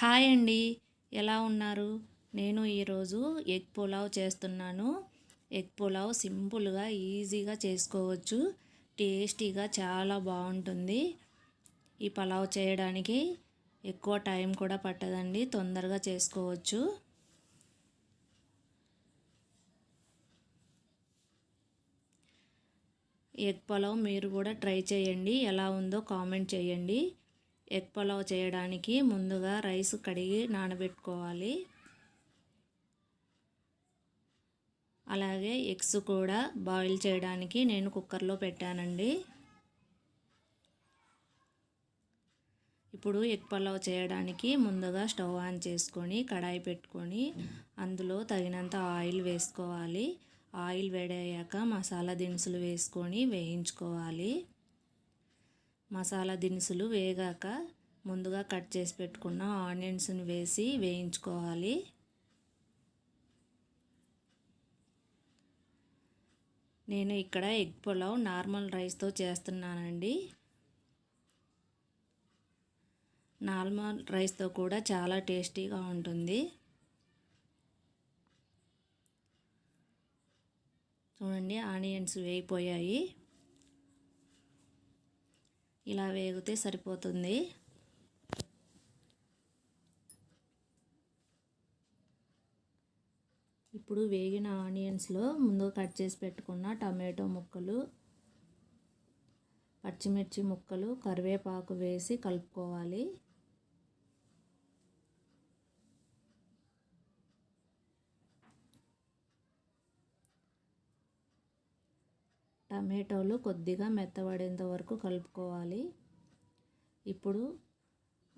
Hi అండి. ఎలా ఉన్నారు? నేను ఈరోజు ఎగ్ పులావ్ చేస్తున్నాను. ఎగ్ పులావ్ సింపుల్గా ఈజీగా చేసుకోవచ్చు. టేస్టీగా చాలా బాగుంటుంది. ఈ పులావ్ చేయడానికి ఎక్కువ టైం కూడా పట్టదండి. తొందరగా చేసుకోవచ్చు. ఎగ్ పులావ్ మీరు కూడా ట్రై చేయండి. ఎలా ఉందో కామెంట్ చేయండి. ఎగ్ పులావ్ చేయడానికి ముందుగా రైస్ కడిగి నానబెట్టుకోవాలి. అలాగే ఎగ్స్ కూడా బాయిల్ చేయడానికి నేను కుక్కర్లో పెట్టానండి. ఇప్పుడు ఎగ్ పలావ్ చేయడానికి ముందుగా స్టవ్ ఆన్ చేసుకొని కడాయి పెట్టుకొని అందులో తగినంత ఆయిల్ వేసుకోవాలి. ఆయిల్ వేడయ్యాక మసాలా దినుసులు వేసుకొని వేయించుకోవాలి. మసాలా దినుసులు వేగాక ముందుగా కట్ చేసి పెట్టుకున్న ఆనియన్స్ని వేసి వేయించుకోవాలి. నేను ఇక్కడ ఎగ్ పులావ్ నార్మల్ రైస్తో చేస్తున్నానండి. నార్మల్ రైస్తో కూడా చాలా టేస్టీగా ఉంటుంది. చూడండి ఆనియన్స్ వేయిపోయాయి ఇలా వేగితే సరిపోతుంది. ఇప్పుడు వేగిన ఆనియన్స్లో ముందు కట్ చేసి పెట్టుకున్న టమాటో ముక్కలు పచ్చిమిర్చి ముక్కలు కరివేపాకు వేసి కలుపుకోవాలి. టమాటోలు కొద్దిగా మెత్తబడేంత వరకు కలుపుకోవాలి. ఇప్పుడు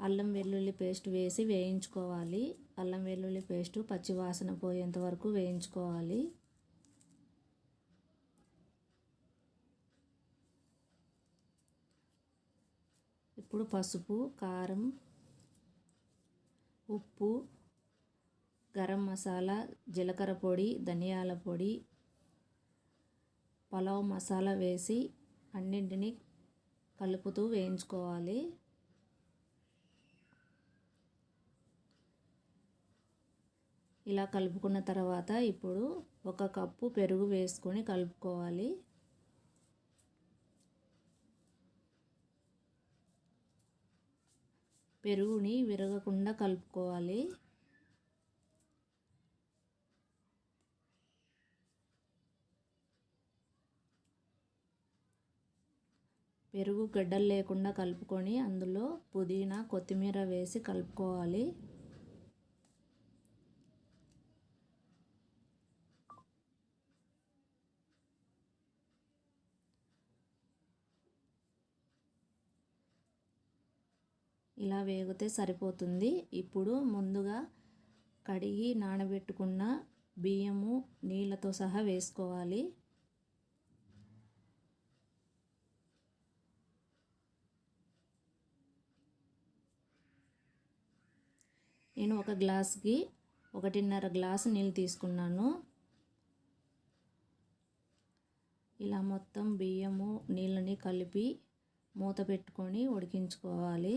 అల్లం వెల్లుల్లి పేస్ట్ వేసి వేయించుకోవాలి. అల్లం వెల్లుల్లి పేస్ట్ పచ్చివాసన పోయేంత వరకు వేయించుకోవాలి. ఇప్పుడు పసుపు కారం ఉప్పు గరం మసాలా జీలకర్ర పొడి ధనియాల పొడి పలావ్ మసాలా వేసి అన్నింటినీ కలుపుతూ వేయించుకోవాలి. ఇలా కలుపుకున్న తర్వాత ఇప్పుడు ఒక కప్పు పెరుగు వేసుకొని కలుపుకోవాలి. పెరుగుని విరగకుండా కలుపుకోవాలి. పెరుగు గడ్డలు లేకుండా కలుపుకొని అందులో పుదీనా కొత్తిమీర వేసి కలుపుకోవాలి. ఇలా వేగితే సరిపోతుంది. ఇప్పుడు ముందుగా కడిగి నానబెట్టుకున్న బియ్యము నీళ్ళతో సహా వేసుకోవాలి. నేను ఒక గ్లాస్కి ఒకటిన్నర గ్లాసు నీళ్ళు తీసుకున్నాను. ఇలా మొత్తం బియ్యము నీళ్ళని కలిపి మూత పెట్టుకొని ఉడికించుకోవాలి.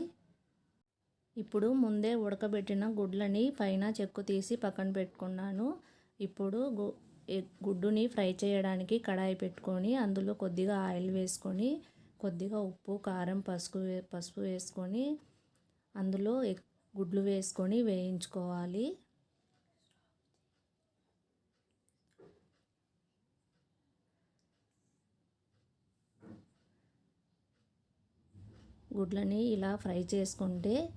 ఇప్పుడు ముందే ఉడకబెట్టిన గుడ్లని పైన చెక్కు తీసి పక్కన పెట్టుకున్నాను. ఇప్పుడు గుడ్డుని ఫ్రై చేయడానికి కడాయి పెట్టుకొని అందులో కొద్దిగా ఆయిల్ వేసుకొని కొద్దిగా ఉప్పు కారం పసుపు పసుపు వేసుకొని అందులో గుడ్లు వేసుకొని వేయించుకోవాలి. గుడ్లని ఇలా ఫ్రై చేసుకుంటే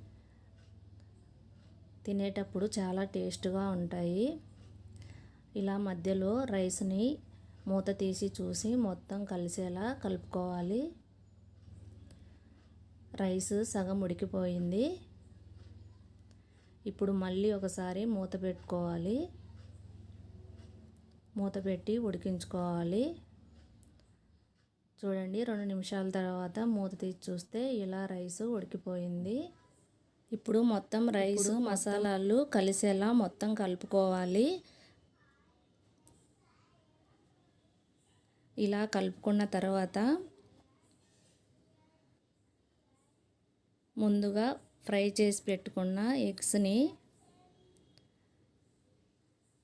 తినేటప్పుడు చాలా టేస్ట్గా ఉంటాయి. ఇలా మధ్యలో రైస్ని మూత తీసి చూసి మొత్తం కలిసేలా కలుపుకోవాలి. రైస్ సగం ఉడికిపోయింది. ఇప్పుడు మళ్ళీ ఒకసారి మూత పెట్టుకోవాలి. మూత పెట్టి ఉడికించుకోవాలి. చూడండి రెండు నిమిషాల తర్వాత మూత తీసి చూస్తే ఇలా రైస్ ఉడికిపోయింది. ఇప్పుడు మొత్తం రైస్ మసాలాలు కలిసేలా మొత్తం కలుపుకోవాలి. ఇలా కలుపుకున్న తర్వాత ముందుగా ఫ్రై చేసి పెట్టుకున్న ఎగ్స్ని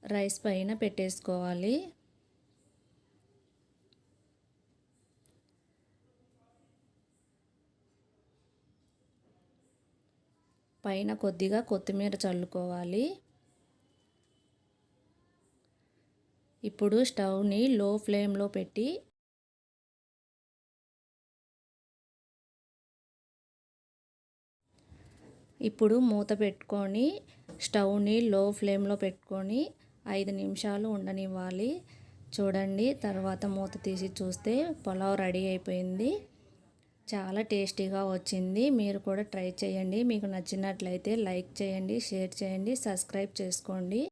రైస్ పైన పెట్టేసుకోవాలి. పైన కొద్దిగా కొత్తిమీర చల్లుకోవాలి. ఇప్పుడు స్టవ్ని లో ఫ్లేమ్లో పెట్టి ఇప్పుడు మూత పెట్టుకొని స్టవ్ని లో ఫ్లేమ్లో పెట్టుకొని ఐదు నిమిషాలు ఉండనివ్వాలి. చూడండి తర్వాత మూత తీసి చూస్తే పులావ్ రెడీ అయిపోయింది. చాలా టేస్టీగా వచ్చింది. మీరు కూడా ట్రై చేయండి. మీకు నచ్చినట్లయితే లైక్ చేయండి షేర్ చేయండి సబ్స్క్రైబ్ చేసుకోండి.